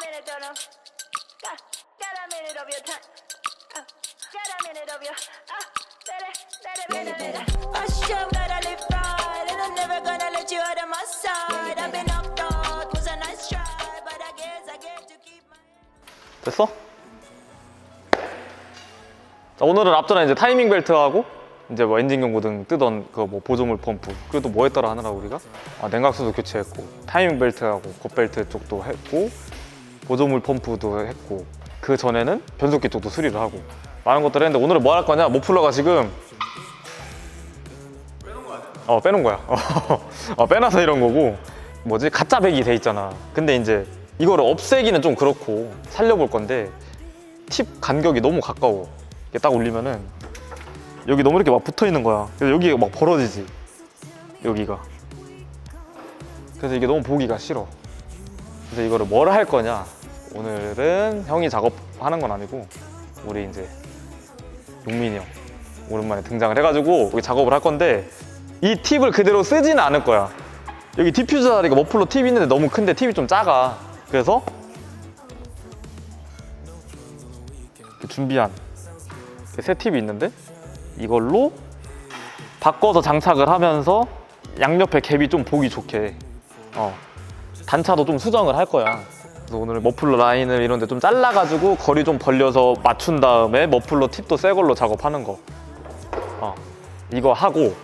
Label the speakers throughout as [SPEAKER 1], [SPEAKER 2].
[SPEAKER 1] minute, don't know. Got, got a minute of your time. Uh, got a minute of your. Uh, let it, let it, let it, let it. I sure gotta live right, and I'm never gonna let you out of my side. I've been knocked out, was a nice try, but I guess I get to keep my.
[SPEAKER 2] 됐어? 자, 오늘은 앞전에 이제 타이밍 벨트하고 이제 뭐 엔진 경고등 뜨던 그 뭐 보조물 펌프 그리고 또 뭐 했더라 하느라 우리가 아, 냉각수도 교체했고 타이밍 벨트하고 겉벨트 쪽도 했고 보조물 펌프도 했고 그 전에는 변속기 쪽도 수리를 하고 많은 것들을 했는데 오늘은 뭐 할 거냐? 모플러가 지금. 어 빼놓은 거야. 어, 빼놔서 이런 거고. 뭐지? 가짜 백이 돼 있잖아. 근데 이제 이거를 없애기는 좀 그렇고 살려볼 건데 팁 간격이 너무 가까워. 이게 딱 올리면은 여기 너무 이렇게 막 붙어 있는 거야. 그래서 여기가 막 벌어지지. 여기가. 그래서 이게 너무 보기가 싫어 그래서 이거를 뭘 할 거냐? 오늘은 형이 작업하는 건 아니고 우리 이제 용민이 형 오랜만에 등장을 해가지고 여기 작업을 할 건데 이 팁을 그대로 쓰지는 않을 거야. 여기 디퓨저 자리가 머플러 팁이 있는데 너무 큰데 팁이 좀 작아. 그래서 그 준비한 그새 팁이 있는데 이걸로 바꿔서 장착을 하면서 양옆에 갭이 좀 보기 좋게. 어, 단차도 좀 수정을 할 거야. 그래서 오늘 머플러 라인을 이런 데 좀 잘라가지고 거리 좀 벌려서 맞춘 다음에 머플러 팁도 새 걸로 작업하는 거. 어, 이거 하고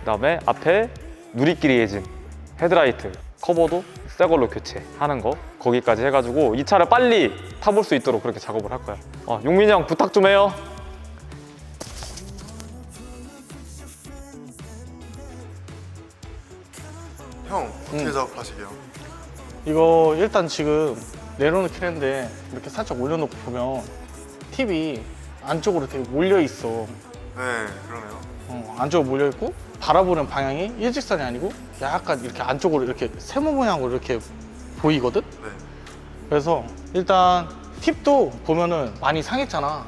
[SPEAKER 2] 그다음에 앞에 누리끼리 해진 헤드라이트 커버도 새 걸로 교체하는 거. 거기까지 해가지고 이 차를 빨리 타볼 수 있도록 그렇게 작업을 할 거야. 어, 용민이 형 부탁 좀 해요.
[SPEAKER 3] 형 어떻게 작업하시게요?
[SPEAKER 4] 이거 일단 지금 내려놓긴 했는데 이렇게 살짝 올려놓고 보면 팁이 안쪽으로 되게 몰려 있어.
[SPEAKER 3] 네 그러네요
[SPEAKER 4] 어, 안쪽으로 몰려 있고 바라보는 방향이 일직선이 아니고 약간 이렇게 안쪽으로 이렇게 세모 모양으로 이렇게 보이거든.
[SPEAKER 3] 네
[SPEAKER 4] 그래서 일단 팁도 보면은 많이 상했잖아.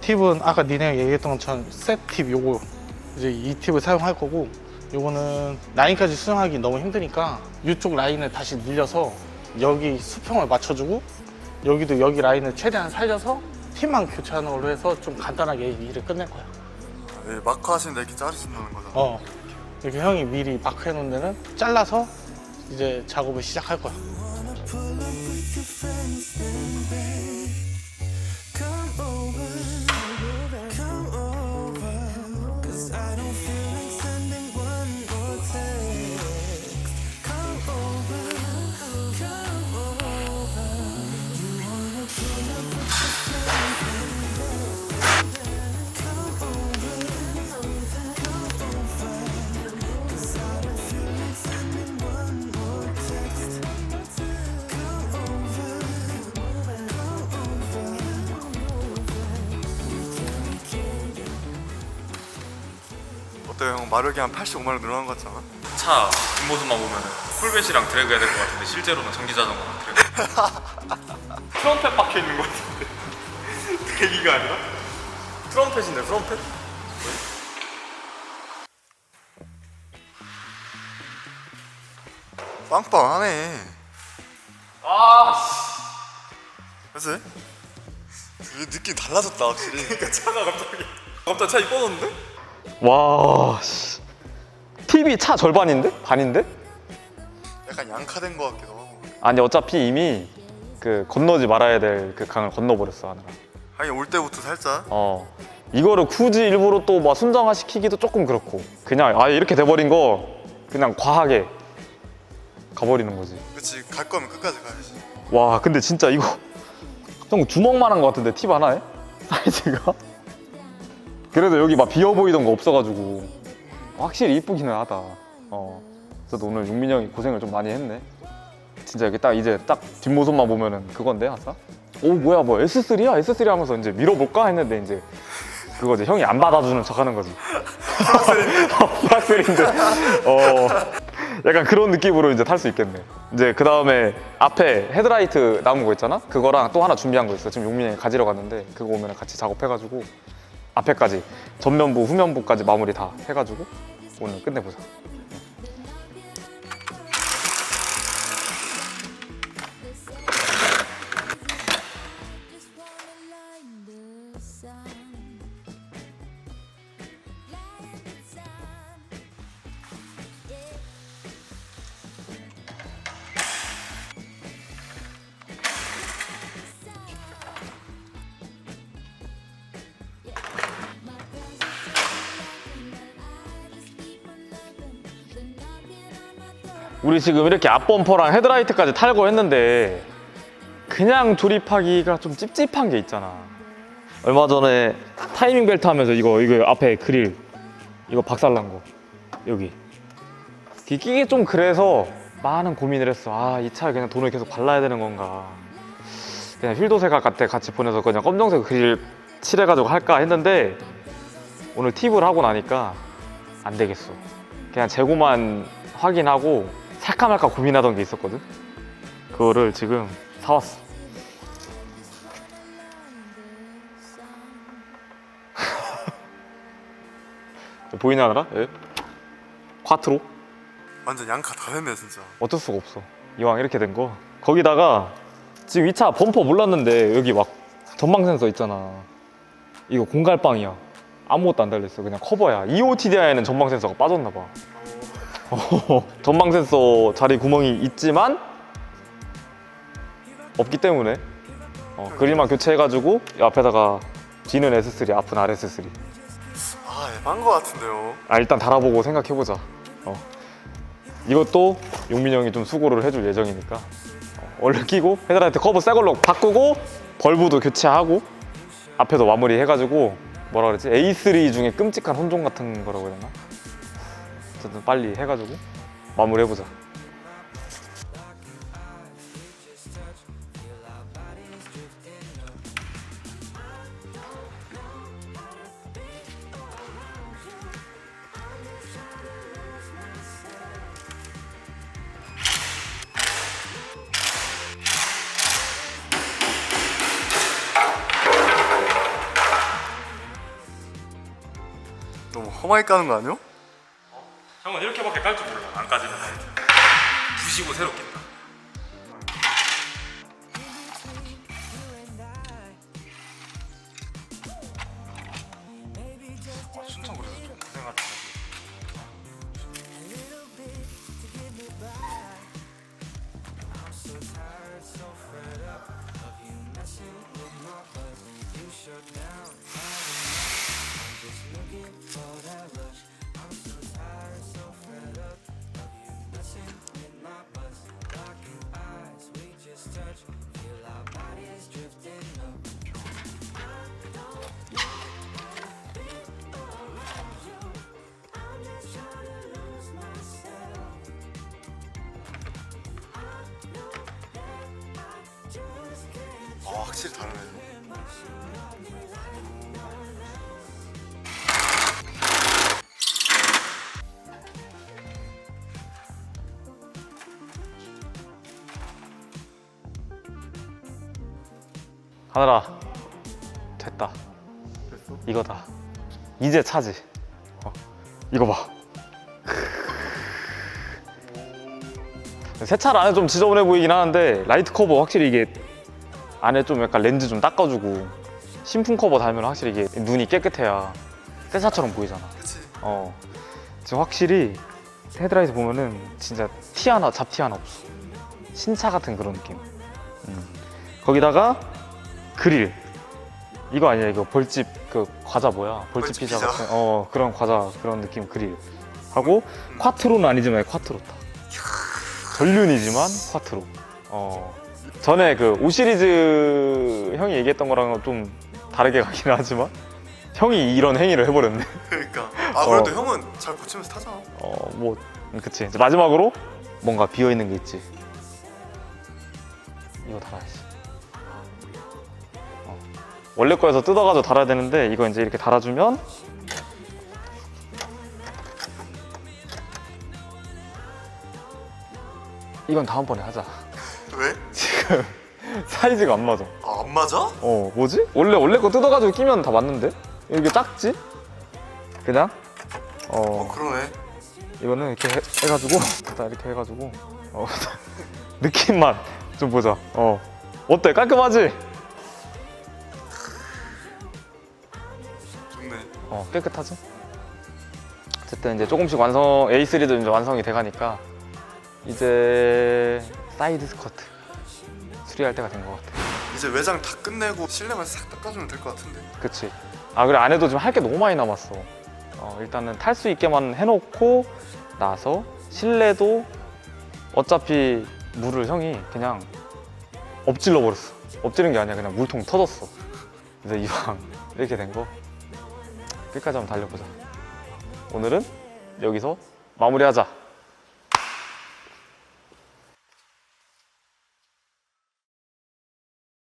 [SPEAKER 4] 팁은 아까 니네 얘기했던 것처럼 셋 팁 요거 이제 이 팁을 사용할 거고 요거는 라인까지 수정하기 너무 힘드니까 이쪽 라인을 다시 늘려서 여기 수평을 맞춰주고 여기도 여기 라인을 최대한 살려서 팁만 교체하는 걸로 해서 좀 간단하게 이 일을 끝낼 거야.
[SPEAKER 3] 네, 마크 하시는데 이렇게 자르신다는 거죠?
[SPEAKER 4] 어. 이렇게 형이 미리 마크 해놓은 데는 잘라서 이제 작업을 시작할 거야.
[SPEAKER 3] 어때요 형 마력이 한 85만 원 늘어난 것 같지 않아?
[SPEAKER 2] 차 뒷모습만 보면 풀베시랑 드래그 해야 될 것 같은데 실제로는 전기자전거랑 드래그 트럼펫 박혀 있는 것 같은데 대기가 아니라? 트럼펫인데 트럼펫?
[SPEAKER 3] 빵빵하네
[SPEAKER 2] 아
[SPEAKER 3] 그치? 이게 느낌 달라졌다 확실히
[SPEAKER 2] 그러니까 차가 갑자기 갑자기 차 이뻐졌는데? 와 씨. TV 차 절반인데? 반인데?
[SPEAKER 3] 약간 양카된 것 같기도 하고
[SPEAKER 2] 아니 어차피 이미 그 건너지 말아야 될 그 강을 건너버렸어 하느라
[SPEAKER 3] 하긴 올 때부터 살짝
[SPEAKER 2] 어 이거를 굳이 일부러 또 막 순정화 시키기도 조금 그렇고 그냥 아 이렇게 돼버린 거 그냥 과하게 가버리는 거지
[SPEAKER 3] 그치 갈 거면 끝까지 가야지
[SPEAKER 2] 와 근데 진짜 이거 형 주먹만한 거 같은데 팁 하나에? 사이즈가? 그래도 여기 막 비어 보이던 거 없어가지고. 확실히 이쁘기는 하다. 어. 그래서 오늘 용민이 형이 고생을 좀 많이 했네. 진짜 이렇게 딱 이제 딱 뒷모습만 보면은 그건데 아싸? 오 뭐야 뭐 S3야? S3 하면서 이제 밀어볼까? 했는데 이제 그거지 형이 안 받아주는 척 하는 거지. 프락셀인데. 어. 약간 그런 느낌으로 이제 탈 수 있겠네. 이제 그 다음에 앞에 헤드라이트 남은 거 있잖아? 그거랑 또 하나 준비한 거 있어. 지금 용민이 가지러 갔는데 그거 오면 같이 작업해가지고 앞에까지 전면부, 후면부까지 마무리 다 해가지고 오늘 끝내보자. 우리 지금 이렇게 앞범퍼랑 헤드라이트까지 탈거 했는데 그냥 조립하기가 좀 찝찝한 게 있잖아. 얼마 전에 타이밍 벨트 하면서 이거 이거 앞에 그릴 이거 박살난 거 여기 끼기 좀 그래서 많은 고민을 했어. 아 이 차에 그냥 돈을 계속 발라야 되는 건가? 그냥 휠도색깔 같아 같이 보내서 그냥 검정색 그릴 칠해가지고 할까 했는데 오늘 팁을 하고 나니까 안 되겠어. 그냥 재고만 확인하고 살까 말까 고민하던 게 있었거든. 그거를 지금 사왔어. 보이나 알아? 예? 콰트로?
[SPEAKER 3] 완전 양카 다 됐네 진짜.
[SPEAKER 2] 어쩔 수가 없어. 이왕 이렇게 된 거. 거기다가 지금 이 차 범퍼 몰랐는데 여기 막 전방 센서 있잖아. 이거 공갈빵이야. 아무것도 안 달렸어. 그냥 커버야. EOTDI에는 전방 센서가 빠졌나 봐. 어, 전방 센서 자리 구멍이 있지만 없기 때문에 어, 그릴만 교체해가지고 이 앞에다가 뒤는 S3, 앞은 RS3.
[SPEAKER 3] 아 에반 거 같은데요.
[SPEAKER 2] 아 일단 달아보고 생각해보자. 어. 이것도 용민 형이 좀 수고를 해줄 예정이니까 어, 얼른 끼고 헤드라이트 커브 새 걸로 바꾸고 벌브도 교체하고 앞에도 마무리 해가지고 뭐라 그러지 A3 중에 끔찍한 혼종 같은 거라고 해야 되나? 어쨌든 빨리 해가지고 마무리 해보자.
[SPEAKER 3] 너무 험하게 까는 거 아니요?
[SPEAKER 2] 형은 이렇게밖에 깔 줄 몰라. 안 까지는 부시고 새로 낀다.
[SPEAKER 3] 확실히 다르네.
[SPEAKER 2] 하늘아 됐다.
[SPEAKER 3] 됐어?
[SPEAKER 2] 이거다. 이제 차지. 어, 이거 봐. 세차를 안에 좀 지저분해 보이긴 하는데 라이트 커버 확실히 이게 안에 좀 약간 렌즈 좀 닦아주고 신품 커버 달면 확실히 이게 눈이 깨끗해야 새 차처럼 보이잖아.
[SPEAKER 3] 그치.
[SPEAKER 2] 어 지금 확실히 헤드라이트 보면은 진짜 티 하나 잡티 하나 없어. 신차 같은 그런 느낌. 음. 거기다가 그릴 이거 아니야 이거 벌집 그 과자 뭐야 벌집
[SPEAKER 3] 벌집
[SPEAKER 2] 피자,
[SPEAKER 3] 피자.
[SPEAKER 2] 같은 어 그런 과자 그런 느낌 그릴 하고 콰트로는 아니지만 콰트로다 전륜이지만 콰트로 어 전에 그 5 시리즈 형이 얘기했던 거랑은 좀 다르게 가긴 하지만 형이 이런 행위를 해버렸네
[SPEAKER 3] 그러니까. 아 그래도
[SPEAKER 2] 어.
[SPEAKER 3] 형은 잘 고치면서 타잖아.
[SPEAKER 2] 어뭐 그치 이제 마지막으로 뭔가 비어 있는 게 있지 이거 달아야지 어. 원래 거에서 뜯어가지고 달아야 되는데 이거 이제 이렇게 달아주면 이건 다음번에 하자
[SPEAKER 3] 왜?
[SPEAKER 2] 지금 사이즈가 안 맞아
[SPEAKER 3] 아 안 맞아?
[SPEAKER 2] 어 뭐지? 원래 원래 거 뜯어가지고 끼면 다 맞는데 이게 작지? 그냥
[SPEAKER 3] 어
[SPEAKER 2] 어
[SPEAKER 3] 그러네.
[SPEAKER 2] 이거는 이렇게 해, 해가지고 딱 이렇게 해가지고 어, 느낌만 좀 보자. 어 어때 깔끔하지?
[SPEAKER 3] 좋네.
[SPEAKER 2] 어 깨끗하지? 어쨌든 이제 조금씩 완성 A3도 이제 완성이 돼가니까 이제 사이드 스커트 수리할 때가 된 것 같아.
[SPEAKER 3] 이제 외장 다 끝내고 실내만 싹 닦아주면 될 것 같은데
[SPEAKER 2] 그치. 아 그래 안에도 지금 할 게 너무 많이 남았어. 어, 일단은 탈 수 있게만 해놓고 나서 실내도 어차피 물을 형이 그냥 엎질러 버렸어. 엎지른 게 아니야 그냥 물통 터졌어. 이제 이왕 이렇게 된 거 끝까지 한번 달려보자. 오늘은 여기서 마무리하자.